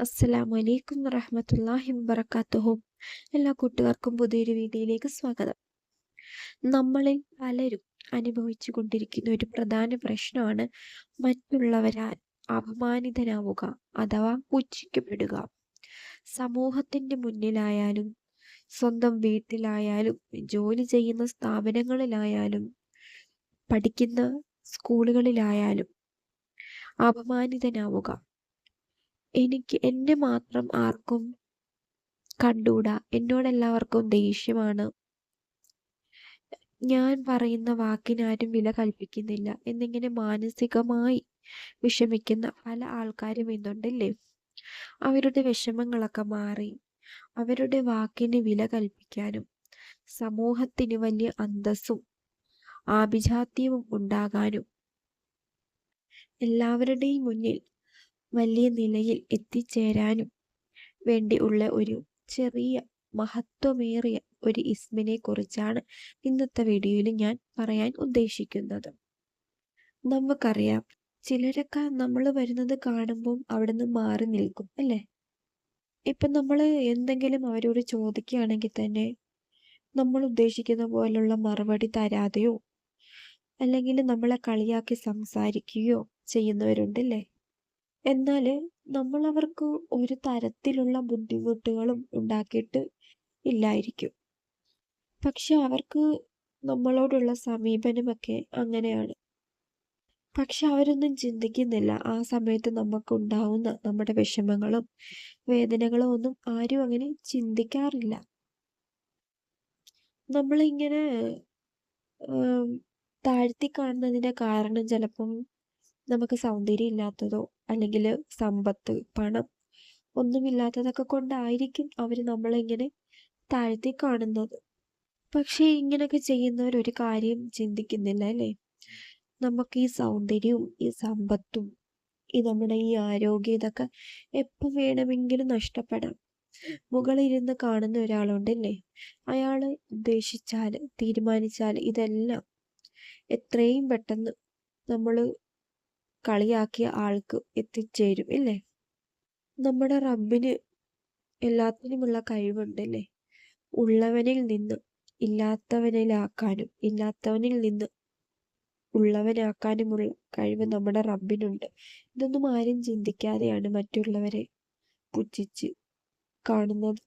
അസ്സലാമു അലൈക്കും വറഹമത്തല്ലാഹി വബറകാതുഹു എല്ലാ കൂട്ടുകാർക്കും പുതിയൊരു വീഡിയോയിലേക്ക് സ്വാഗതം. നമ്മളിൽ പലരും അനുഭവിച്ചു കൊണ്ടിരിക്കുന്ന ഒരു പ്രധാന പ്രശ്നമാണ് മറ്റുള്ളവരാൽ അപമാനിതനാവുക അഥവാ പുച്ഛിക്കപ്പെടുക. സമൂഹത്തിന്റെ മുന്നിലായാലും സ്വന്തം വീട്ടിലായാലും ജോലി ചെയ്യുന്ന സ്ഥാപനങ്ങളിലായാലും പഠിക്കുന്ന സ്കൂളുകളിലായാലും അപമാനിതനാവുക. എനിക്ക് എന്നെ മാത്രം ആർക്കും കണ്ടൂടാ. എന്നോടെല്ലാവർക്കും ദേഷ്യമാണ്. ഞാൻ പറയുന്ന വാക്കിനാരും വില കൽപ്പിക്കുന്നില്ല. എന്നിങ്ങനെ മാനസികമായി വിഷമിക്കുന്ന പല ആൾക്കാരും ഇന്നുണ്ടല്ലേ അവരുടെ വിഷമങ്ങളൊക്കെ മാറി അവരുടെ വാക്കിന് വില കൽപ്പിക്കാനും സമൂഹത്തിന് വലിയ അന്തസ്സും ആഭിജാത്യവും ഉണ്ടാകാനും എല്ലാവരുടെയും മുന്നിൽ വലിയ നിലയിൽ എത്തിച്ചേരാനും വേണ്ടി ഉള്ള ഒരു ചെറിയ മഹത്വമേറിയ ഒരു ഇസ്മിനെ കുറിച്ചാണ് ഇന്നത്തെ വീഡിയോയിൽ ഞാൻ പറയാൻ ഉദ്ദേശിക്കുന്നത്. നമുക്കറിയാം ചിലരൊക്കെ നമ്മൾ വരുന്നത് കാണുമ്പോൾ അവിടെ നിന്ന് മാറി നിൽക്കും അല്ലേ? ഇപ്പം നമ്മൾ എന്തെങ്കിലും അവരോട് ചോദിക്കുകയാണെങ്കിൽ തന്നെ നമ്മൾ ഉദ്ദേശിക്കുന്ന പോലുള്ള മറുപടി തരാതെയോ അല്ലെങ്കിൽ നമ്മളെ കളിയാക്കി സംസാരിക്കുകയോ ചെയ്യുന്നവരുണ്ടല്ലേ എന്നാൽ നമ്മൾ അവർക്ക് ഒരു തരത്തിലുള്ള ബുദ്ധിമുട്ടുകളും ഉണ്ടാക്കിയിട്ട് ഇല്ലായിരിക്കും. പക്ഷെ അവർക്ക് നമ്മളോടുള്ള സമീപനമൊക്കെ അങ്ങനെയാണ്. പക്ഷെ അവരൊന്നും ചിന്തിക്കുന്നില്ല. ആ സമയത്ത് നമുക്കുണ്ടാവുന്ന നമ്മുടെ വിഷമങ്ങളും വേദനകളും ഒന്നും ആരും അങ്ങനെ ചിന്തിക്കാറില്ല. നമ്മളിങ്ങനെ താഴ്ത്തി കാണുന്നതിന്റെ കാരണം ചിലപ്പം നമുക്ക് സൗന്ദര്യം ഇല്ലാത്തതോ അല്ലെങ്കിൽ സമ്പത്ത് പണം ഒന്നുമില്ലാത്തതൊക്കെ കൊണ്ടായിരിക്കും അവർ നമ്മളിങ്ങനെ താഴ്ത്തി കാണുന്നത്. പക്ഷേ ഇങ്ങനെയൊക്കെ ചെയ്യുന്നവർ ഒരു കാര്യം ചിന്തിക്കുന്നില്ല അല്ലേ? നമുക്ക് ഈ സൗന്ദര്യവും ഈ സമ്പത്തും ഈ നമ്മുടെ ഈ ആരോഗ്യം ഇതൊക്കെ എപ്പോൾ വേണമെങ്കിലും നഷ്ടപ്പെടാം. മുകളിലിരുന്ന് കാണുന്ന ഒരാളുണ്ടല്ലേ അയാൾ ഉദ്ദേശിച്ചാൽ തീരുമാനിച്ചാൽ ഇതെല്ലാം എത്രയും പെട്ടെന്ന് നമ്മൾ കളിയാക്കിയ ആൾക്ക് എത്തിച്ചേരും ഇല്ലേ? നമ്മുടെ റബ്ബിന് എല്ലാത്തിനുമുള്ള കഴിവുണ്ടല്ലേ? ഉള്ളവനിൽ നിന്ന് ഇല്ലാത്തവനിലാക്കാനും ഇല്ലാത്തവനിൽ നിന്ന് ഉള്ളവനാക്കാനുമുള്ള കഴിവ് നമ്മുടെ റബ്ബിനുണ്ട്. ഇതൊന്നും ആരും ചിന്തിക്കാതെയാണ് മറ്റുള്ളവരെ പുച്ഛിച്ച് കാണുന്നത്.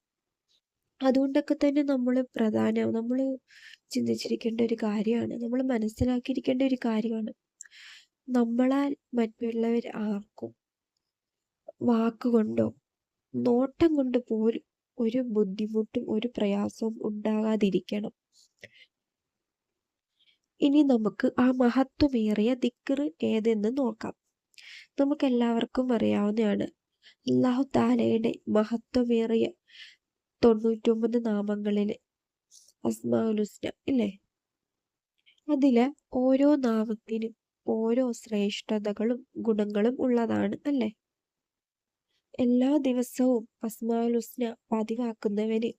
അതുകൊണ്ടൊക്കെ തന്നെ നമ്മൾ പ്രധാന നമ്മൾ ചിന്തിച്ചിരിക്കേണ്ട ഒരു കാര്യമാണ്. നമ്മൾ മനസ്സിലാക്കിയിരിക്കേണ്ട ഒരു കാര്യമാണ്. നമ്മളാൽ മറ്റുള്ളവർ ആർക്കും വാക്കുകൊണ്ടോ നോട്ടം കൊണ്ട് പോലും ഒരു ബുദ്ധിമുട്ടും ഒരു പ്രയാസവും ഉണ്ടാകാതിരിക്കണം. ഇനി നമുക്ക് ആ മഹത്വമേറിയ ദിക്കറ് ഏതെന്ന് നോക്കാം. നമുക്ക് എല്ലാവർക്കും അറിയാവുന്നതാണ്. അള്ളാഹു താലയുടെ മഹത്വമേറിയ തൊണ്ണൂറ്റൊമ്പത് നാമങ്ങളിലെ അസ്മാഉലുസ്ന ഇല്ലേ? അതിലെ ഓരോ നാമത്തിനും ഓരോ ശ്രേഷ്ഠതകളും ഗുണങ്ങളും ഉള്ളതാണ് അല്ലേ? എല്ലാ ദിവസവും അസ്മാലുസ്ന പതിവാക്കുന്നവന്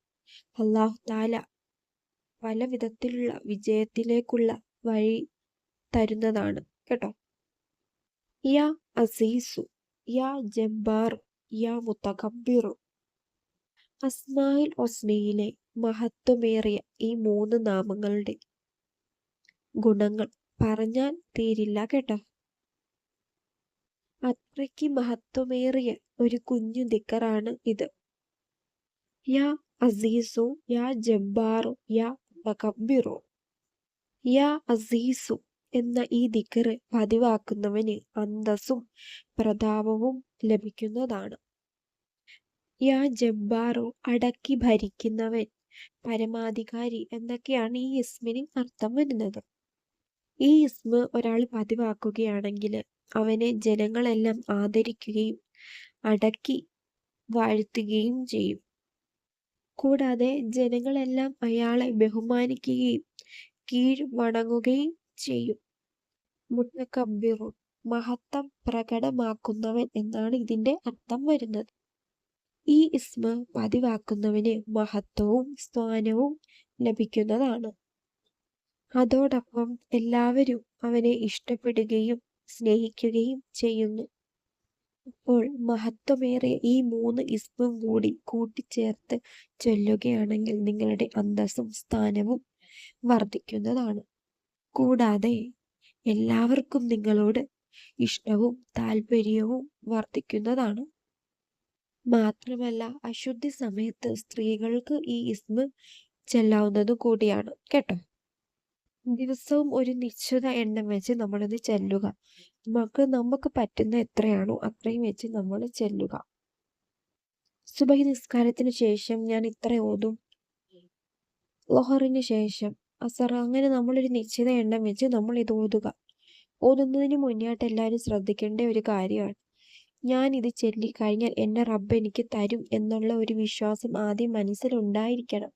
അള്ളാഹു താല പല വിധത്തിലുള്ള വിജയത്തിലേക്കുള്ള വഴി തരുന്നതാണ് കേട്ടോ. യാ അസീസു യാ ജബ്ബാർ യാ മുത്തകബിറു അസ്മായിൽ ഒസ്നയിലെ മഹത്വമേറിയ ഈ മൂന്ന് നാമങ്ങളുടെ ഗുണങ്ങൾ പറഞ്ഞാൽ തീരില്ല കേട്ടോ. അത്രയ്ക്ക് മഹത്വമേറിയ ഒരു കുഞ്ഞു ദിക്കറാണ് ഇത്. യാ അസീസു യാ ജബ്ബാറു യാ മകബിറു യാ അസീസു എന്ന ഈ ദിക്കറ് പതിവാക്കുന്നവന് അന്തസ്സും പ്രതാപവും ലഭിക്കുന്നതാണ്. യാ ജബ്ബാറു അടക്കി ഭരിക്കുന്നവൻ പരമാധികാരി എന്നൊക്കെയാണ് ഈ ഇസ്മിന് അർത്ഥം വരുന്നത്. ഈ ഇസ്മ ഒരാൾ പതിവാക്കുകയാണെങ്കിൽ അവനെ ജനങ്ങളെല്ലാം ആദരിക്കുകയും അടക്കി വാഴ്ത്തുകയും ചെയ്യും. കൂടാതെ ജനങ്ങളെല്ലാം അയാളെ ബഹുമാനിക്കുകയും കീഴ് വണങ്ങുകയും ചെയ്യും. മുട്ടക്കബിറു മഹത്വം പ്രകടമാക്കുന്നവൻ എന്നാണ് ഇതിന്റെ അർത്ഥം വരുന്നത്. ഈ ഇസ്മ പതിവാക്കുന്നവന് മഹത്വവും സ്ഥാനവും ലഭിക്കുന്നതാണ്. അതോടൊപ്പം എല്ലാവരും അവനെ ഇഷ്ടപ്പെടുകയും സ്നേഹിക്കുകയും ചെയ്യുന്നു. അപ്പോൾ മഹത്വമേറിയ ഈ മൂന്ന് ഇസ്മും കൂടി കൂട്ടിച്ചേർത്ത് ചൊല്ലുകയാണെങ്കിൽ നിങ്ങളുടെ അന്തസ്സും സ്ഥാനവും വർദ്ധിക്കുന്നതാണ്. കൂടാതെ എല്ലാവർക്കും നിങ്ങളോട് ഇഷ്ടവും താല്പര്യവും വർദ്ധിക്കുന്നതാണ്. മാത്രമല്ല അശുദ്ധി സമയത്ത് സ്ത്രീകൾക്ക് ഈ ഇസ്മ ചെല്ലാവുന്നത് കൂടിയാണ് കേട്ടോ? ദിവസവും ഒരു നിശ്ചിത എണ്ണം വെച്ച് നമ്മളിത് ചെല്ലുക. നമുക്ക് നമുക്ക് പറ്റുന്ന എത്രയാണോ അത്രയും വെച്ച് നമ്മൾ ചെല്ലുക. സുബഹി നിസ്കാരത്തിന് ശേഷം ഞാൻ ഇത്ര ഓതും. ലൊഹറിന് ശേഷം അസർ അങ്ങനെ നമ്മളൊരു നിശ്ചിത എണ്ണം വെച്ച് നമ്മൾ ഇത് ഓതുക. ഓതുന്നതിന് മുന്നേയായിട്ട് എല്ലാവരും ശ്രദ്ധിക്കേണ്ട ഒരു കാര്യമാണ്. ഞാൻ ഇത് ചൊല്ലിക്കഴിഞ്ഞാൽ എന്നെ റബ്ബ് എനിക്ക് തരും എന്നുള്ള ഒരു വിശ്വാസം ആദ്യം മനസ്സിലുണ്ടായിരിക്കണം.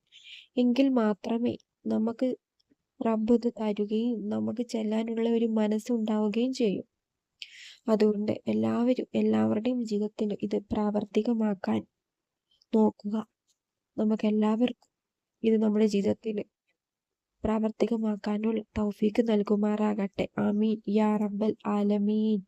എങ്കിൽ മാത്രമേ നമുക്ക് റബ്ബ് ഇത് തരുകയും നമുക്ക് ചെല്ലാനുള്ള ഒരു മനസ്സുണ്ടാവുകയും ചെയ്യും. അതുകൊണ്ട് എല്ലാവരും എല്ലാവരുടെയും ജീവിതത്തിൽ ഇത് പ്രാവർത്തികമാക്കാൻ നോക്കുക. നമുക്ക് എല്ലാവർക്കും ഇത് നമ്മുടെ ജീവിതത്തിൽ പ്രാവർത്തികമാക്കാനുള്ള തൗഫീക്ക് നൽകുമാറാകട്ടെ. ആമീൻ. യാ റബ്ബൽ ആലമീൻ.